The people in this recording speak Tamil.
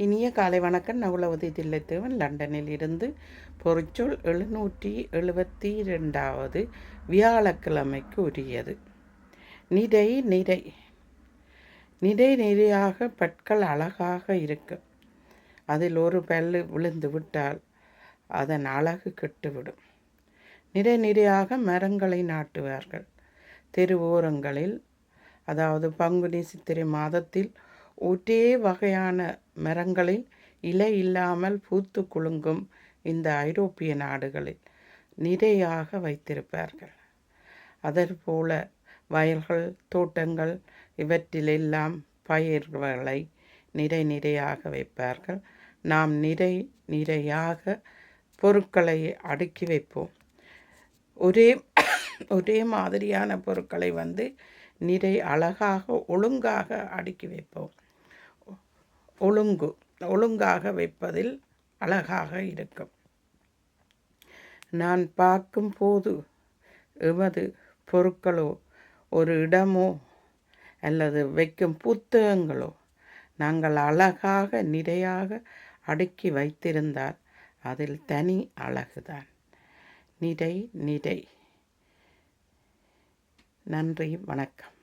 இனிய காலை வணக்கம். நவுலவதி தில்லைத்தேவன் லண்டனில் இருந்து பொறிச்சொல் எழுநூற்றி எழுபத்தி ரெண்டாவது வியாழக்கிழமைக்கு உரியது. நிறை நிறை நிறை நிறையாக பற்கள் அழகாக இருக்கும் அதில் ஒரு பல்லு விழுந்து விட்டால் அதன் அழகு கெட்டுவிடும். நிறை நிறையாக மரங்களை நாட்டுவார்கள். தெரு ஓரங்களில் அதாவது பங்குனி சித்திரை மாதத்தில் ஒரே வகையான மரங்களில் இலை இல்லாமல் பூத்து குலுங்கும் இந்த ஐரோப்பிய நாடுகளில் நிறையாக வைத்திருப்பார்கள். அதற்போல வயல்கள் தோட்டங்கள் இவற்றிலெல்லாம் பயிர்களை நிறை நிறையாக வைப்பார்கள். நாம் நிறை நிறையாக பொருட்களை அடுக்கி வைப்போம். ஒரே ஒரே மாதிரியான பொருட்களை வந்து நிறை அழகாக ஒழுங்காக அடுக்கி வைப்போம். ஒழுங்கு ஒழுங்காக வைப்பதில் அழகாக இருக்கும். நான் பார்க்கும் போது எமது பொருட்களோ ஒரு இடமோ அல்லது வைக்கும் புத்தகங்களோ நாங்கள் அழகாக நிறையாக அடுக்கி வைத்திருந்தால் அதில் தனி அழகுதான். நிறை நிறை. நன்றி வணக்கம்.